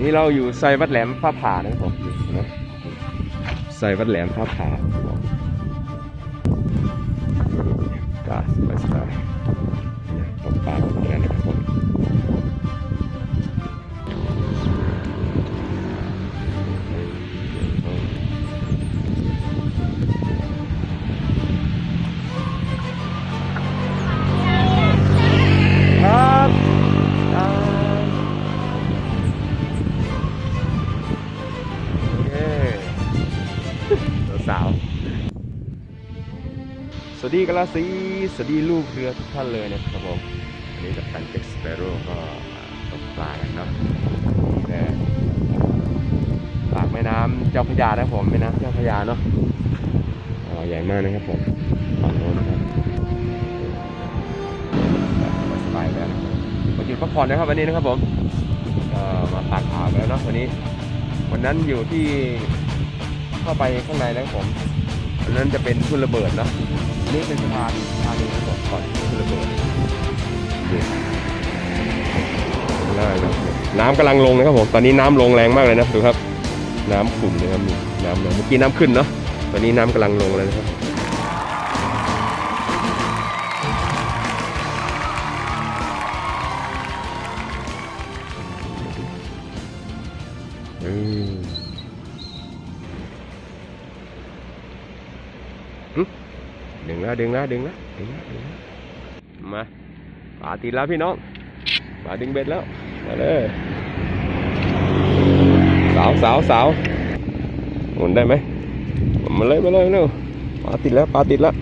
นี่เราอยู่ซอยวัดแหลมฟ้าผ่านะครับผมเนาะซอยวัดแหลมฟ้าผ่าก็สบาย สวัสดีกะลาสีสวัสดีลูกเรือทุกท่านเลยนะครับผมวันนี้กับตันเจ็กสเปโร่ก็ตกปลากันเนาะแต่ปากแม่น้ำเจ้าพระยานะผมแม่น้ำเจ้าพระยาเนาะอ๋อใหญ่มากนะครับผมฝั่งโน้นนะครับสบายแล้วมาจุดพักผ่อนนะครับวันนี้นะครับผมมาตากขาแล้วเนาะวันนี้ วันนั้นอยู่ที่เข้าไปข้างในนะครับผมอันนั้นจะเป็นทุ่นระเบิดเนอะ นี่เป็นสะพานสะพานนี้นะครับก่อนทุ่นระเบิดนี่ได้ครับน้ำกำลังลงนะครับผมตอนนี้น้ำลงแรงมากเลยนะดูครับ น้ำขุ่นนะครับนี่น้ำลงเมื่อกี้น้ำขึ้นเนาะตอนนี้น้ำกำลังลงแล้วนะครับ ดึงแล้วดึงแล้วดึงแล้วดึงแล้วดึงแล้วมาปลาติดแล้วพี่น้องปลาดึงเบ็ดแล้วมาเลยสาวสาวสาวหมุนได้ไหมมาเลยมาเลยเร็วปลาติดแล้วปลาติดแล้ว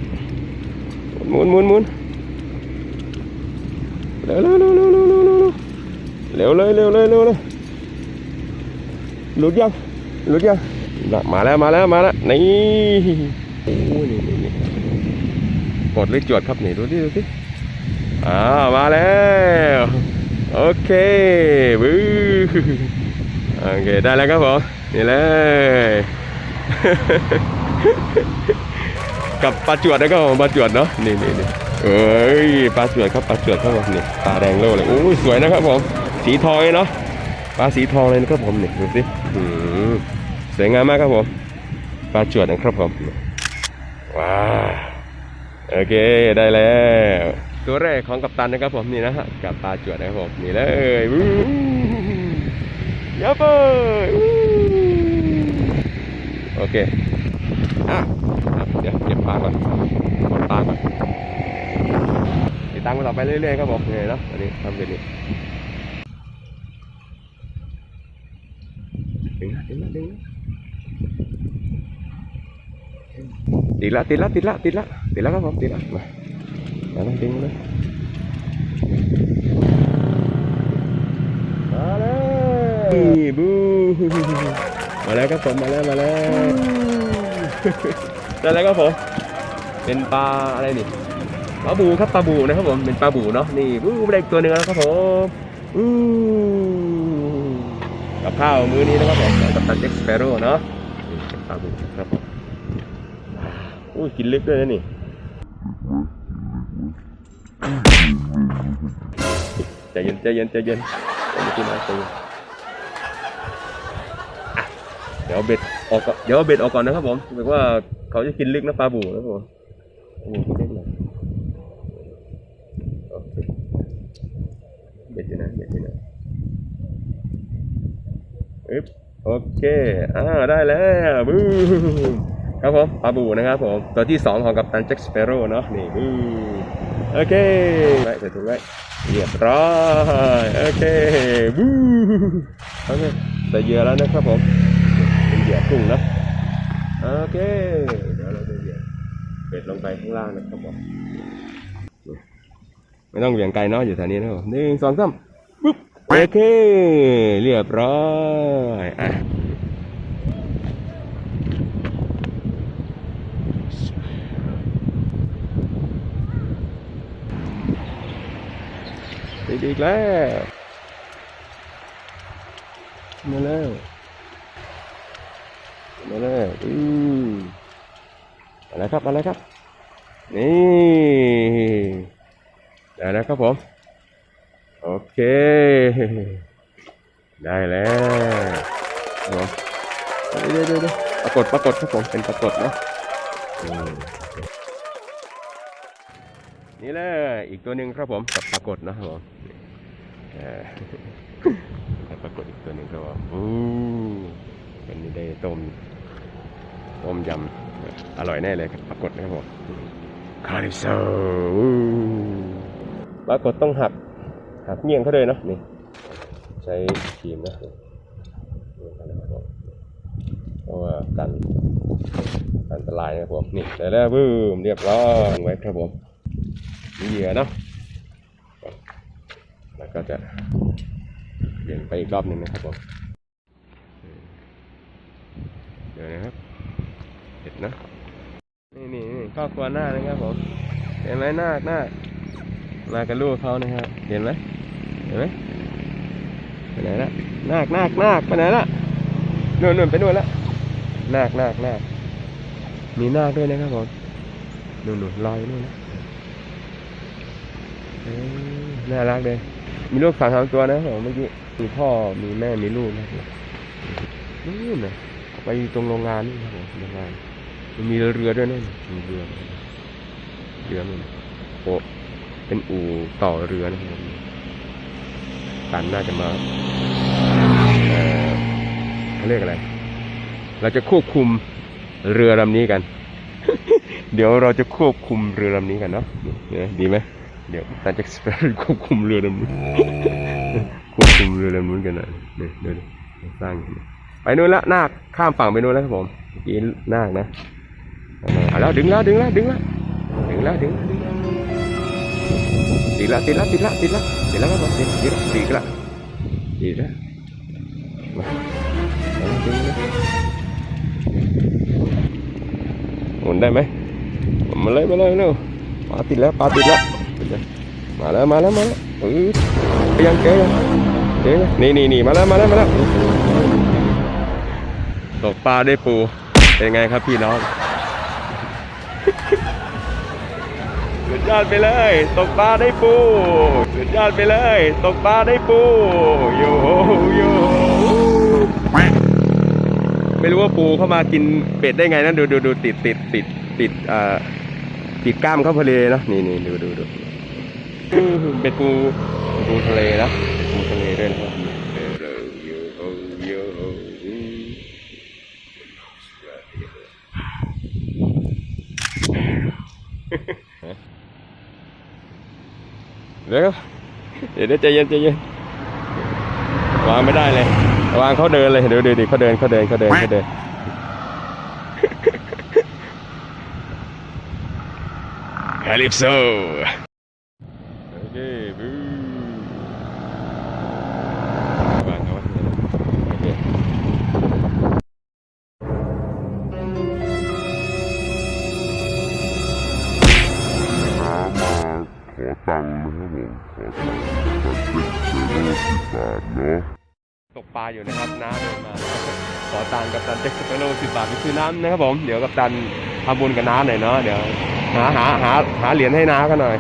หมุนหมุนหมุนเร็วเร็วเร็วเร็วเร็วเร็วเร็วเร็วเลยเร็วเร็วหลุดยังหลุดยังมาแล้วมาแล้วมาแล้วนี่โอ้ยนี่นี่นี่ กดหรือจวดครับนี่ดูดิดูสิอ่ามาแล้วโอเคบื้อโอเคได้แล้วครับผมนี่เลยกับปลาจวดนะครับผมปลาจวดเนาะนี่นี่นี่เอ้ยปลาจวดครับปลาจวดครับผมนี่ตาแดงโล่เลยโอ้ยสวยนะครับผมสีทองเลยเนาะปลาสีทองเลยนะครับผมนี่ดูสิสวยงามมากครับผมปลาจวดนะครับผมว้าว โอเคได้แล้วตัวแรกของกัปตันนะครับผมนี่นะฮะกับปลาจวดนะครับผมนี่เลยวู้ยับเบ้ยวู้โอเคอะครับเดี๋ยวเก็บปลาก่อนกดปลาก่อนติดตามกันต่อไปเรื่อยๆครับผมนี่เนาะอันนี้ทำเป็นนี่ดึงละดึงละดึงละ ติดละติดละติดละติดละติดละครับผมติดละมามาเลยดึงเลยมาแล้วนี่บูมาแล้วครับผมมาแล้วมาแล้วได้แล้วครับผมเป็นปลาอะไรนี่ปลาบูครับปลาบูนะครับผมเป็นปลาบูเนาะนี่บูได้อีกตัวหนึ่งแล้วครับผมอู้กับข้าวมื้อนี้นะครับผมกับตันเจ็กสเปโร่เนาะเป็นปลาบึกครับผม อุ้ยกินลึกด้วยนะนี่ใจเย็นใจเย็นใจเย็นใจเย็นพี่น้องใจเย็นอะเดี๋ยวเบ็ดออกก่อนเดี๋ยวเบ็ดออกก่อนนะครับผมบอกว่าเขาจะกินลึกนะปลาบูนะผมปลาบูกินเล็กหน่อยโอเคเบ็ดอยู่นะเบ็ดอยู่นะอึ๊บโอเค อ่า ได้แล้วบูม ครับผมปลาบูนะครับผมตัวที่สองของกัปตันแจ็คสเปโร่เนาะนี่โอเคไว้ใส่ถุงไว้เรียบร้อยโอเคบูโอเคใส่เหยื่อแล้วนะครับผมเป็นเหยื่อกุ้งนะโอเคเดี๋ยวเราจะเหยื่อเบ็ดลงไปข้างล่างนะครับผมไม่ต้องเหวี่ยงไกลเนาะอยู่แถวนี้นะครับผมหนึ่งสองสามปุ๊บโอเค เรียบร้อยอะ ติดอีกแล้วมาแล้วมาแล้วอืออะไรครับอะไรครับ นี่ได้แล้วครับผม โอเค ได้แล้วเดี๋ยวเดี๋ยวเดี๋ยวปรากฏปรากฏครับผมเป็นปรากฏเนาะนี่เลยอีกตัวหนึ่งครับผมกับปรากฏนะครับผม เออปรากฏอีกตัวหนึ่งครับผมอู้วันนี้ได้ต้ม ต้มยำ อร่อยแน่เลยครับปรากฏนะครับผมคาริโซปรากฏต้องหัก หักเงี้ยงเขาเลยเนาะนี่ ใช้ครีมนะเพราะว่ากันอันตรายนะครับผม นี่ได้แล้วบึ้มเรียบร้อยไว้ครับผมมีเหยื่อเนาะ แล้วก็จะเปลี่ยนไปอีกรอบหนึ่งนะครับผมเดี๋ยวนะครับเห็ดนะนี่นี่นี่ครอบครัวหน้านะครับผมเห็นไหมหน้าหน้ามากับลูกเขานะครับเห็นไหมเห็นไหมไปไหนละนาคนาคนาคไปไหนละนู่นนู่นไปนู่นละนาคนาคนาคมีนาคด้วยนะครับผมนู่นนู่นลอยนู่นนะน่ารักเลย มีลูกสามสามตัวนะผมเมื่อกี้มีพ่อมีแม่มีลูกนะครับนู่นนะไปตรงโรงงานนี่ครับผมโรงงานมันมีเรือด้วยนะมีเรือเรือมันโอ้เป็นอู่ต่อเรือนะครับกันน่าจะมาเอ่อเขาเรียกอะไร เราจะควบคุมเรือลำนี้กัน เดี๋ยวเราจะควบคุมเรือลำนี้กันเนาะเนี่ยดีไหม เดี๋ยวตาจะสเปรควบคุมเรือลำนี้ควบคุมเรือลำนู้นกันหน่อยเนี่ยเดี๋ยวเดี๋ยวสร้างกันไปนู่นละนาคข้ามฝั่งไปนู่นแล้วครับผมเมื่อกี้นาคนะเอาแล้วดึงแล้วดึงแล้วดึงแล้วดึงแล้วดึงแล้วดึงแล้วติดละติดละติดละติดละติดละครับผมติดติดละติดละติดละมาเอาดึงเลยหมุนได้ไหมมาเลยมาเลยเร็วปลาติดแล้วปลาติดแล้วติดแล้ว มาแล้วมาแล้วมาแล้วเออยังเก๋ยังเก๋ยังนี่นี่นี่มาแล้วมาแล้วมาแล้วตกปลาได้ปูเป็นไงครับพี่น้องสุดยอดไปเลย ตกปลาได้ปูสุดยอดไปเลย ตกปลาได้ปูโยโยไม่รู้ว่าปูเข้ามากินเป็ดได้ไงนะดูดูดูติดติดติดติดอ่าติดกล้ามเข้าทะเลเนอะนี่นี่ดูดูดู เป็นปูปูทะเลนะปูทะเลด้วยนะครับโยโยโยเดี๋ยวเดี๋ยวเดี๋ยวใจเย็นใจเย็นวางไม่ได้เลยวางเขาเดินเลยเดี๋ยวเดี๋ยวเดี๋ยวเขาเดินเขาเดินเขาเดินเขาเดินคาลิปโซ ตกปลาอยู่นะครับน้าเดินมาขอตังค์กับตันเจ็ดสิบโลสิบบาทไปซื้อน้ำนะครับผมเดี๋ยวกับตันทำบุญกับน้าหน่อยเนาะเดี๋ยวหาหาหาหาเหรียญให้น้ากันหน่อย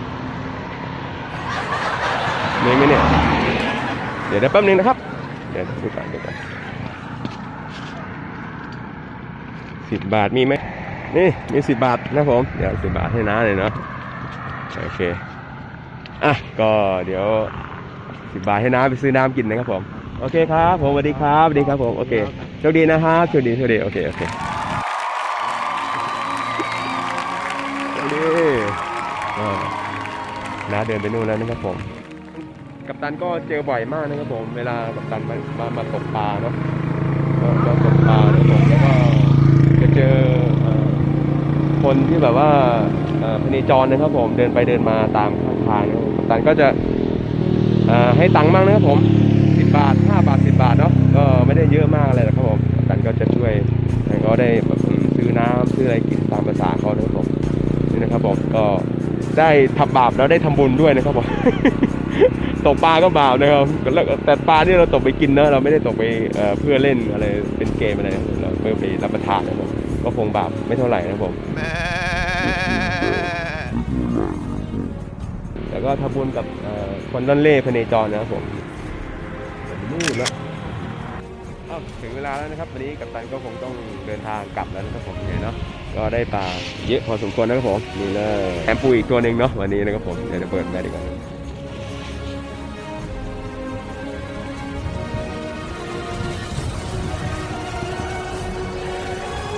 มีไหมเนี่ยเดี๋ยวแป๊บนึงนะครับเดี๋ยวดูก่อนดูก่อนสิบบาทมีไหมนี่มีสิบบาทนะผมเดี๋ยวสิบบาทให้น้าหน่อยเนาะโอเค อะก็เดี๋ยวสิบบาทให้น้าไปซื้อน้ำกินนะครับผม โอเคครับผมสวัสดีครับสวัสดีครับผมโอเคโชคดีนะครับโชคดีโชคดีโอเคโอเคโชคดีอ่น้าเดินไปนู่นแล้วนะครับผม กัปตันก็เจอบ่อยมากนะครับผม เวลากัปตันมามามาตกปลาเนาะก็ตกปลานะครับผมแล้วก็จะเจอคนที่แบบว่า พเนจรนะครับผมเดินไปเดินมาตามข้างทางนะครับกัปตันก็จะให้ตังค์บ้างนะครับผมสิบบาทห้าบาทสิบบาทเนาะก็ไม่ได้เยอะมากอะไรหรอกครับผมกัปตันก็จะช่วยให้เขาได้แบบซื้อน้ำซื้ออะไรกินตามภาษาเขานะครับผมนี่นะครับผมก็ได้ทำบาปแล้วได้ทำบุญด้วยนะครับผมตกปลาก็บาปนะครับแต่ปลาที่เราตกไปกินเนอะเราไม่ได้ตกไปเเพื่อเล่นอะไรเป็นเกมอะไรเราเพื่อไปรับประทานนะครับก็คงบาปไม่เท่าไหร่นะครับผม แล้วก็ทำบุญกับเอ่อคนด้านเล่พเนจรนะครับผมนู่นนะอ้าวถึงเวลาแล้วนะครับ วันนี้กัปตันก็คงต้องเดินทางกลับแล้วนะครับผมเนี่ยเนาะก็ได้ปลาเยอะพอสมควรนะครับผมนี่เลยแอมปูอีกตัวหนึ่งเนาะวันนี้นะครับผมเดี๋ยวจะเปิดแม่ดีกว่า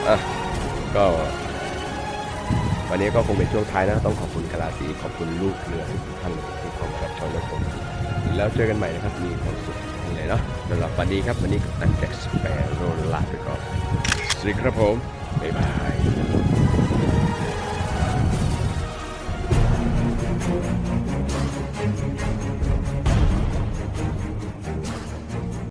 อะก็วั นี้ก็คงเป็นช่วงท้ายนะต้องขอบคุณกลาสีขอบคุณลูกเรือทุกท่านที่เข้ามารับชมและชมแล้วเจอกันใหม่นะครับมีความสุขเลยเนาะสำหรับวันนี้ครับวันนี้กับตันแจ็คสเปโรลาไปก่อนสวัสดีครับผมบ๊ายบาย